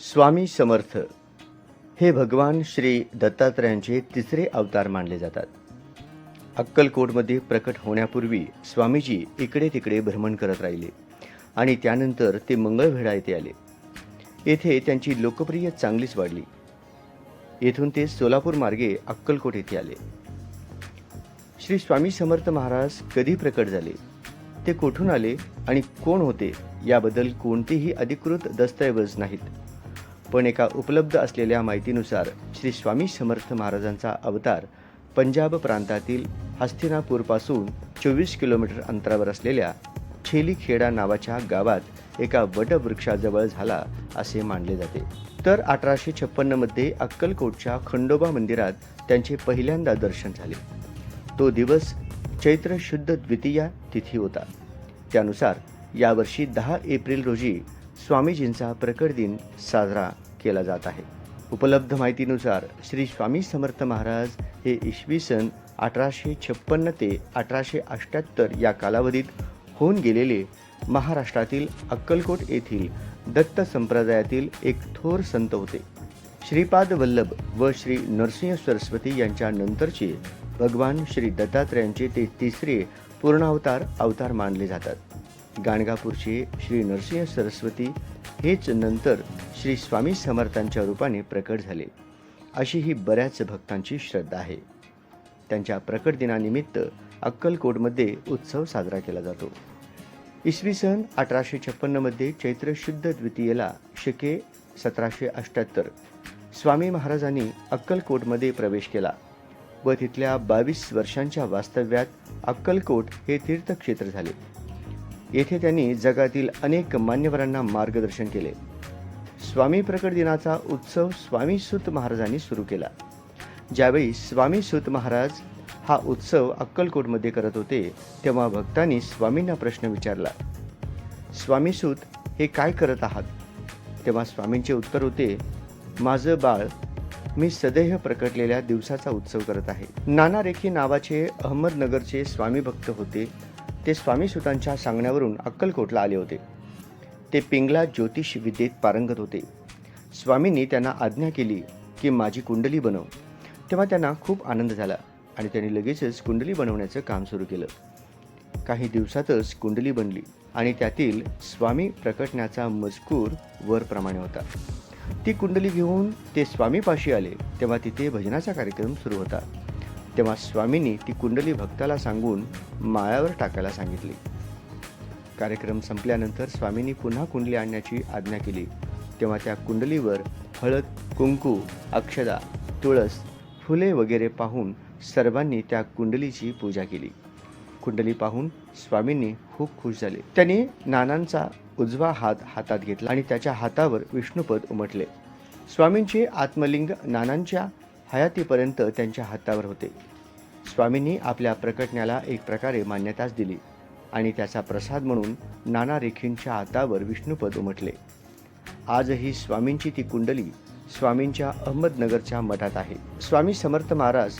स्वामी समर्थ हे भगवान श्री दत्तात्रयांचे तिसरे अवतार मानले जातात. अक्कलकोटमध्ये प्रकट होण्यापूर्वी स्वामीजी इकडे तिकडे भ्रमण करत राहिले आणि त्यानंतर ते मंगळवेढा येथे आले. येथे त्यांची लोकप्रिय चांगलीच वाढली. येथून ते सोलापूर मार्गे अक्कलकोट येथे आले. श्री स्वामी समर्थ महाराज कधी प्रकट झाले? ते कुठून आले आणि कोण होते? याबद्दल कोणतेही अधिकृत दस्तऐवज नाहीत. पण एका उपलब्ध असलेल्या माहितीनुसार श्री स्वामी समर्थ महाराजांचा अवतार पंजाब प्रांतातील हस्तिनापूरपासून चोवीस किलोमीटर अंतरावर असलेल्या छेलीखेडा नावाच्या गावात एका वटवृक्षाजवळ झाला असे मानले जाते. तर अठराशे छप्पन्नमध्ये अक्कलकोटच्या खंडोबा मंदिरात त्यांचे पहिल्यांदा दर्शन झाले. तो दिवस चैत्र शुद्ध द्वितीया तिथी होता. त्यानुसार यावर्षी दहा एप्रिल रोजी स्वामीजींचा प्रकट दिन साजरा केला जात आहे. उपलब्ध माहितीनुसार श्री स्वामी समर्थ महाराज हे इसवी सन अठराशे छप्पन्न ते अठराशे अठ्ठ्याहत्तर या कालावधीत होऊन गेलेले महाराष्ट्रातील अक्कलकोट येथील दत्त संप्रदायातील एक थोर संत होते. श्रीपाद वल्लभ व श्री नरसिंह सरस्वती यांच्या नंतरचे भगवान श्री दत्तात्रयांचे ते तिसरे पूर्णावतार अवतार मानले जातात. गाणगापूरचे श्री नरसिंह सरस्वती हेच नंतर श्री स्वामी समर्थांच्या रूपाने प्रकट झाले. अशी ही बऱ्याच भक्तांची श्रद्धा आहे. त्यांच्या प्रकट दिनानिमित्त अक्कलकोटमध्ये उत्सव साजरा केला जातो. इसवी सन अठराशे छप्पन्नमध्ये चैत्र शुद्ध द्वितीयेला शके सतराशे अठ्ठ्याहत्तर स्वामी महाराजांनी अक्कलकोटमध्ये प्रवेश केला व तिथल्या बावीस वर्षांच्या वास्तव्यात अक्कलकोट हे तीर्थक्षेत्र झाले. येथे त्यांनी जगातील अनेक मान्यवरांना मार्गदर्शन केले. स्वामी प्रकट दिनाचा उत्सव स्वामी सुत महाराजांनी सुरू केला. ज्यावेळी स्वामी सुत महाराज हा उत्सव अक्कलकोटमध्ये करत होते तेव्हा भक्तांनी स्वामींना प्रश्न विचारला स्वामीसूत हे काय करत आहात? तेव्हा स्वामींचे उत्तर होते माझं बाळ मी सदैह प्रकटलेल्या दिवसाचा उत्सव करत आहे. नाना रेखी नावाचे अहमदनगरचे स्वामी भक्त होते. ते स्वामी सुतांच्या सांगण्यावरून अक्कलकोटला आले होते. ते पिंगला ज्योतिष विद्येत पारंगत होते. स्वामींनी त्यांना आज्ञा केली की माझी कुंडली बनव. तेव्हा त्यांना खूप आनंद झाला आणि त्यांनी लगेचच कुंडली बनवण्याचं काम सुरू केलं. काही दिवसातच कुंडली बनली आणि त्यातील स्वामी प्रकटण्याचा मजकूर वरप्रमाणे होता. ती कुंडली घेऊन ते स्वामीपाशी आले तेव्हा तिथे भजनाचा कार्यक्रम सुरू होता. तेव्हा स्वामींनी ती कुंडली भक्ताला सांगून माळ्यावर टाकायला सांगितली. कार्यक्रम संपल्यानंतर स्वामींनी पुन्हा कुंडली आणण्याची आज्ञा केली. तेव्हा त्या कुंडलीवर हळद कुंकू अक्षदा तुळस फुले वगैरे पाहून सर्वांनी त्या कुंडलीची पूजा केली. कुंडली पाहून स्वामींनी खूप खुश झाले. त्यांनी नानांचा उजवा हात हातात घेतला आणि त्याच्या हातावर विष्णुपद उमटले. स्वामींचे आत्मलिंग नानांच्या हयातीपर्यंत त्यांच्या हातावर होते. स्वामींनी आपल्या प्रकटण्याला एक प्रकारे मान्यताच दिली आणि त्याचा प्रसाद म्हणून नाना रेखींच्या हातावर विष्णुपद उमटले. आजही स्वामींची ती कुंडली स्वामींच्या अहमदनगरच्या मठात आहे. स्वामी समर्थ महाराज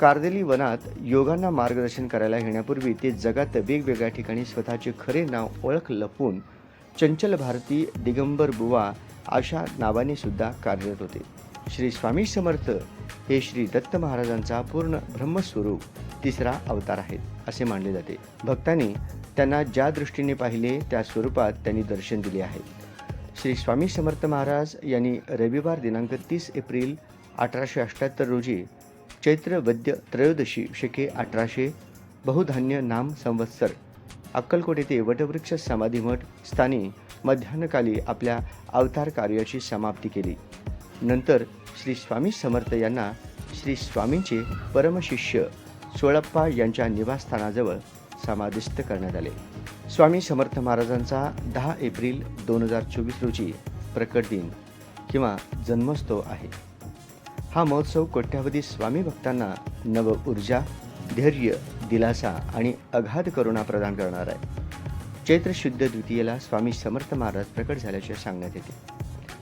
कार्देली वनात योगांना मार्गदर्शन करायला येण्यापूर्वी ते जगात वेगवेगळ्या ठिकाणी स्वतःचे खरे नाव ओळख लपवून चंचल भारती दिगंबर बुवा अशा नावाने सुद्धा कार्यरत होते. श्री स्वामी समर्थ हे श्री दत्त महाराजांचा पूर्ण ब्रह्मस्वरूप तिसरा अवतार आहेत असे मानले जाते. भक्तांनी त्यांना ज्या दृष्टीने पाहिले त्या स्वरूपात त्यांनी दर्शन दिले आहे. श्री स्वामी समर्थ महाराज यांनी रविवार दिनांक तीस एप्रिल अठराशे अठ्ठ्याहत्तर रोजी चैत्र वद्य त्रयोदशी शके अठराशे बहुधान्य नाम संवत्सर अक्कलकोट येथे वटवृक्ष समाधीमठ स्थानी मध्यान्हकाली आपल्या अवतार कार्याची समाप्ती केली. नंतर श्री स्वामी समर्थ यांना श्री स्वामींचे परमशिष्य सोळप्पा यांच्या निवासस्थानाजवळ समाधिस्थ करण्यात आले. स्वामी समर्थ महाराजांचा दहा एप्रिल दोन हजार चोवीस रोजी प्रकट दिन किंवा जन्मोत्सव आहे. हा महोत्सव कोट्यावधी स्वामी भक्तांना नव ऊर्जा धैर्य दिलासा आणि अगाध करुणा प्रदान करणार आहे. चैत्र शुद्ध द्वितीयेला स्वामी समर्थ महाराज प्रकट झाल्याचे सांगण्यात येते.